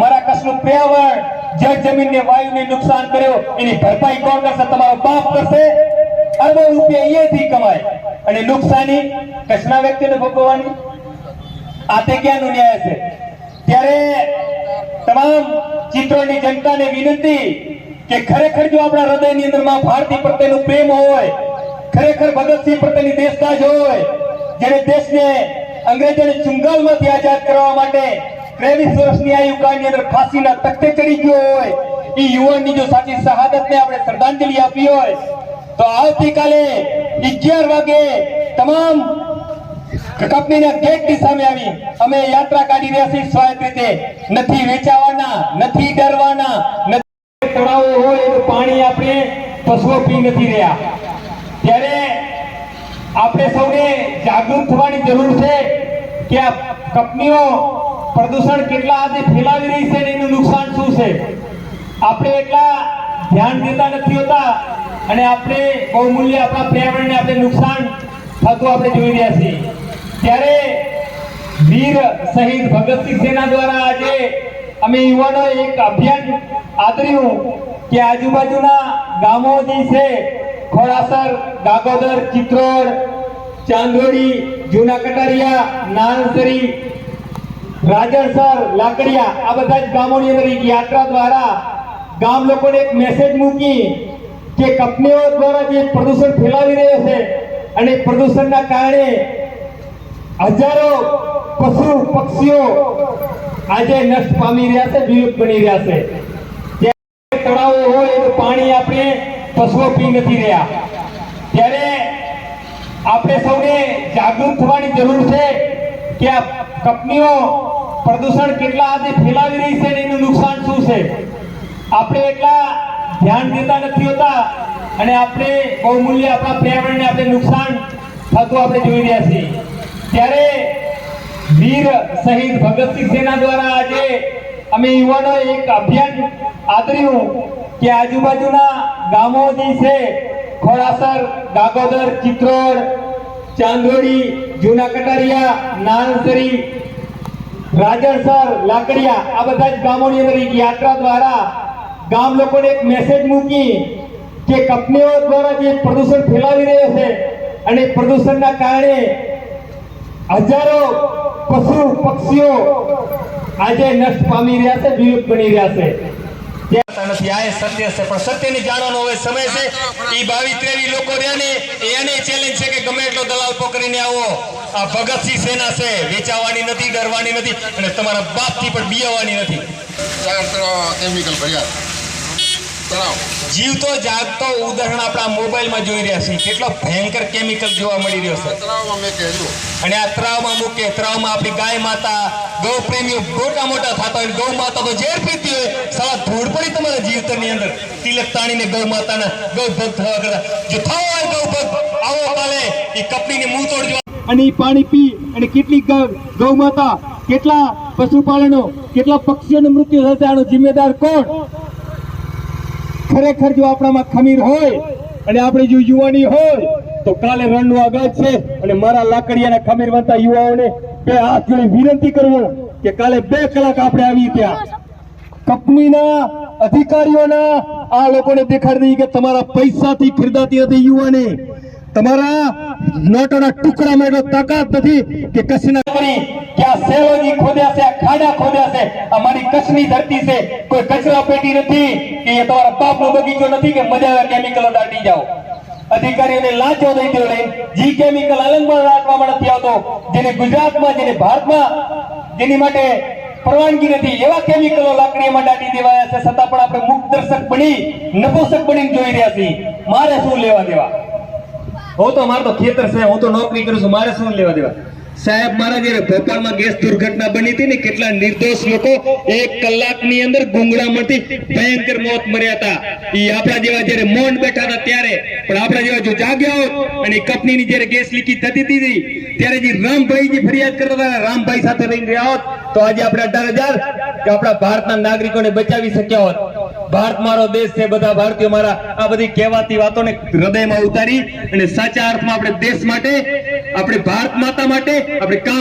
મારા કચ્છનું પર્યાવરણ જળ જમીનને વાયુને નુકસાન કર્યો, એની ભરપાઈ કોણ કરશે? તમારો બાપ કરશે. અરબો રૂપિયા અહીંયાથી કમાય. અને નુકસાની કચ્છના વ્યક્તિને ભોગવવાની? આ તે ક્યાંનો ન્યાય છે? ત્યારે તમામ ચિત્રોની જનતાને વિનંતી કે ખરેખર જો આપણા હૃદયની અંદરમાં ભારતી પ્રત્યેનો પ્રેમ હોય, ખરેખર ભગતસિંહ પ્રત્યેની દેશદાજ હોય જેને દેશને અંગ્રેજોને ચુંગાલમાંથી આઝાદ કરવા માટે ત્રેવીસ વર્ષની આ કાળની અંદર ફાંસીના તખતે ચડી ગયો હોય, એ યુવાનની જો સાચી શહાદતને આપણે શ્રદ્ધાંજલિ આપી હોય, તો આવતીકાલે અગિયાર વાગે તમામ કંપનીના સામે આવી યાત્રા કાઢી રહ્યા છીએ. નથી વેચાવાના, નથી ડરવાના, નથી તળાવો હોય એનું પાણી આપણે પશુઓ પી નથી રહ્યા. ત્યારે આપણે સૌને જાગૃત થવાની જરૂર છે કે આ કંપનીઓ પ્રદૂષણ કેટલા હાથે ફેલાવી રહી છે એનું નુકસાન શું છે? આપણે એટલા ધ્યાન દેતા નથી હોતા અને આપણે બહુમૂલ્ય આપણા પર્યાવરણને આપણે નુકસાન થતું આપણે જોઈ રહ્યા છીએ. ત્યારે વીર શહીદ ભગતસિંહ સેના દ્વારા આજે અમે યુવાનો એક અભિયાન આદર્યું કે આજુબાજુના ગામો જે છે ખોડાસર દાગોદર ચિત્રોડ, ચાંદોડી, જૂના કટારિયા, નાનસરી રાજણસર લાકડિયા, આ બધા જ ગામોની અંદર એક યાત્રા દ્વારા ગામ લોકોને એક મેસેજ મૂકી કે કંપનીઓ દ્વારા જે પ્રદૂષણ ફેલાવી રહ્યો છે અને પ્રદૂષણના કારણે હજારો પશુ, પક્ષીઓ આજે નષ્ટ પામી રહ્યા છે, વિલુપ્ત બની રહ્યા છે. તળાવો હોય એનું પાણી આપણે પશુઓ પી નથી રહ્યા. ત્યારે આપણે સૌને જાગૃત થવાની જરૂર છે કે આ કંપનીઓ પ્રદૂષણ કેટલા આજે ફેલાવી રહી છે એનું નુકસાન શું છે? આપણે એટલા ધ્યાન દેતા નથી હોતા અને આપણે બહુમૂલ્ય આપણા પર્યાવરણને આપણે નુકસાન થતું આપણે જોઈ રહ્યા છીએ. ત્યારે વીર શહીદ ભગતસિંહ સેના દ્વારા આજે અમે યુવાનો એક અભિયાન આદર્યું કે આજુબાજુના ગામો જે છે ખોડાસર દાગોદર ચિત્રોડ, ચાંદોડી જૂના કટારિયા નાનસરી રાજણસર લાકડિયા, આ બધા જ ગામોની અંદર એક યાત્રા દ્વારા ગામ લોકોને એક મેસેજ મૂકી કે કંપનીઓ દ્વારા જે પ્રદૂષણ ફેલાવી રહ્યો છે અને પ્રદૂષણના કારણે હજારો પશુ, પક્ષીઓ આજે નષ્ટ પામી રહ્યા છે, વિલુપ્ત બની રહ્યા છે. નથી, આ સત્ય છે, પણ સત્યને જાણવાનો હવે સમય છે. એ બાવીસ ત્રેવીસ લોકો રહ્યા ને, એને ચેલેન્જ છે કે ગમે એટલો દલાલ પકડીને આવો. આ ભગતસિંહ સેના છે વેચાવાની નથી ડરવાની નથી અને તમારા બાપથી પણ બિયાવાની નથી. કેમિકલ ભર્યા. જીવતો જાગતો ઉદાહરણ આપણા મોબાઈલમાં જોઈ રહ્યા છીએ. કેટલો ભયંકર કેમિકલ જોવા મળી રહ્યો છે. અને આ ત્રાવમાં મૂકે ત્રાવમાં આપણી ગાય માતા ગૌ પ્રેમીઓ મોટા મોટા થતા હોય ગૌ માતા તો ઝેર પીતી હોય સાલા ધૂળ પડી તમારા જીવતરની અંદર. તિલક તાણીને ગૌ માતાના ગૌ ભક્ત થવા કરતા. જો થવા હોય ગૌ ભક્ત આવો કાલે એ કપડીને મુંહ તોડજો. અને એ પાણી પી અને કેટલી ગૌ માતા કેટલા પશુપાલનો, કેટલા પક્ષીઓનું મૃત્યુ થશે આનો જિમ્મેદાર કોણ? ખરેખર જો આપણામાં ખમીર હોય અને આપણી જો યુવાની હોય, તો કાલે રણનું આગાજ છે અને મારા લાકડિયાના ખમીર બનતા યુવાઓને બે હાથ જોડી વિનંતી કરવું કે કાલે બે કલાક આપણે આવી ત્યાં. કંપનીના અધિકારીઓના આ લોકોને દેખાડી દઈએ કે તમારા પૈસાથી ખરીદાતી હતી યુવાની. તમારા નોટોના ટુકડામાં એટલો તાકાત નથી કે કચ્છના ગુજરાતમાં ભારતમાં, જેની માટે પરવાનગી નથી. એવા કેમિકલો લાકડીમાં દાટી દેવાયા છે. છતાં પણ આપણે મુખ દર્શક બની નપોસક બની જોઈ રહ્યા છીએ. મારે શું લેવા દેવા? હું તો મારે તો ખેતર છે, હું તો નોકરી કરું છું, મારે શું લેવા દેવા? સાહેબ, મારા જયારે ભોપાલમાં ગેસ દુર્ઘટના બની હતી ને, કેટલા નિર્દોષ લોકો એક કલાકની અંદર ગુંગળામાંથી ભયંકર મોત મર્યા હતા. એ આપણા જેવા જયારે મૌન બેઠા હતા ત્યારે, પણ આપણા જેવા જો જાગ્યા હોત અને કંપનીની જયારે ગેસ લીકી થતી હતી, ત્યારે જે રામભાઈ જે ફરિયાદ કરતા હતા રામભાઈ સાથે રહીને રહ્યા હોત, તો આજે આપણે અઢાર હજાર આપણા ભારતના નાગરિકોને બચાવી શક્યા હોત. ભારત મારો દેશ છે, બધા ભારતીયો મારા આ બધી કહેવાતી વાતોને હૃદયમાં ઉતારી અને સાચા અર્થમાં આપણે દેશ માટે, આપણે ભારત માતા માટે, આપણે કામ